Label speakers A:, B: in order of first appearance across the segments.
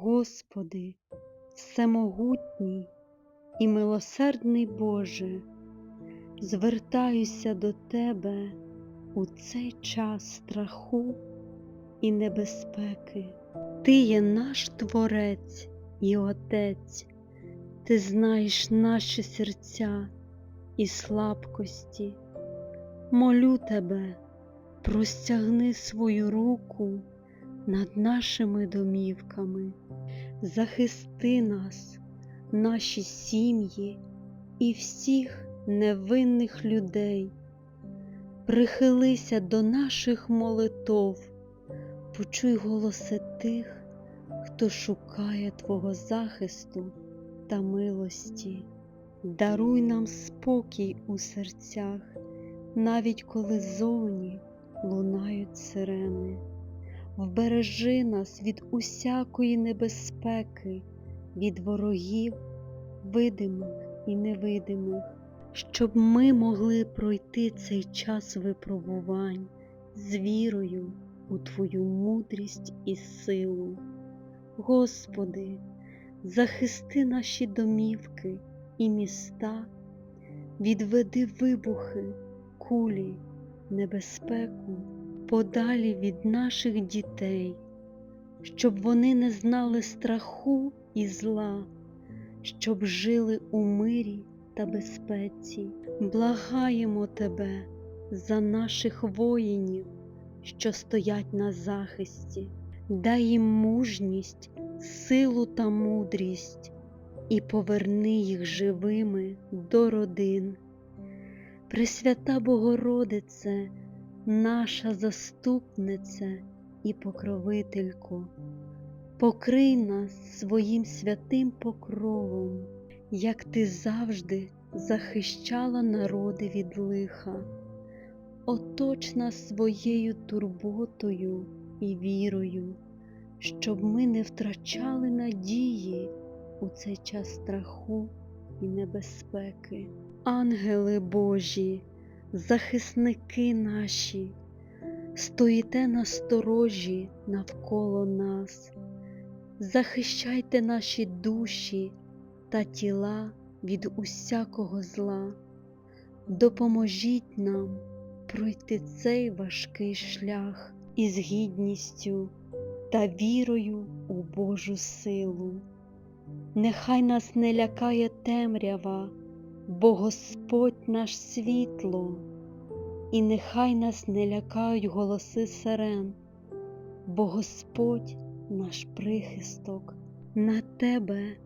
A: Господи, всемогутній і милосердний Боже, звертаюся до Тебе у цей час страху і небезпеки. Ти є наш Творець і Отець, Ти знаєш наші серця і слабкості. Молю Тебе, простягни свою руку над нашими домівками, захисти нас, наші сім'ї і всіх невинних людей. Прихилися до наших молитов, почуй голоси тих, хто шукає Твого захисту та милості. Даруй нам спокій у серцях, навіть коли зовні лунають сирени. Вбережи нас від усякої небезпеки, від ворогів, видимих і невидимих, щоб ми могли пройти цей час випробувань з вірою у Твою мудрість і силу. Господи, захисти наші домівки і міста, відведи вибухи, кулі, небезпеку подалі від наших дітей, щоб вони не знали страху і зла, щоб жили у мирі та безпеці. Благаємо Тебе за наших воїнів, що стоять на захисті, дай їм мужність, силу та мудрість і поверни їх живими до родин. Пресвята Богородице, наша заступниця і покровителько, покрий нас своїм святим покровом, як ти завжди захищала народи від лиха, оточ нас своєю турботою і вірою, щоб ми не втрачали надії у цей час страху і небезпеки. Ангели Божі, захисники наші, стоїте на сторожі навколо нас, захищайте наші душі та тіла від усякого зла, допоможіть нам пройти цей важкий шлях із гідністю та вірою у Божу силу. Нехай нас не лякає темрява, бо Господь наш світло, і нехай нас не лякають голоси сирен, бо Господь наш прихисток, на Тебе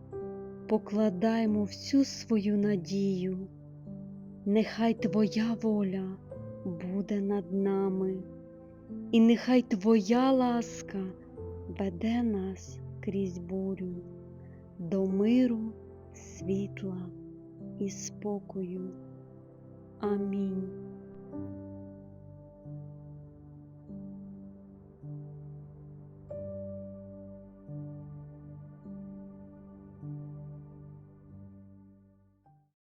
A: покладаємо всю свою надію, нехай Твоя воля буде над нами, і нехай Твоя ласка веде нас крізь бурю до миру, світла і спокою. Амінь.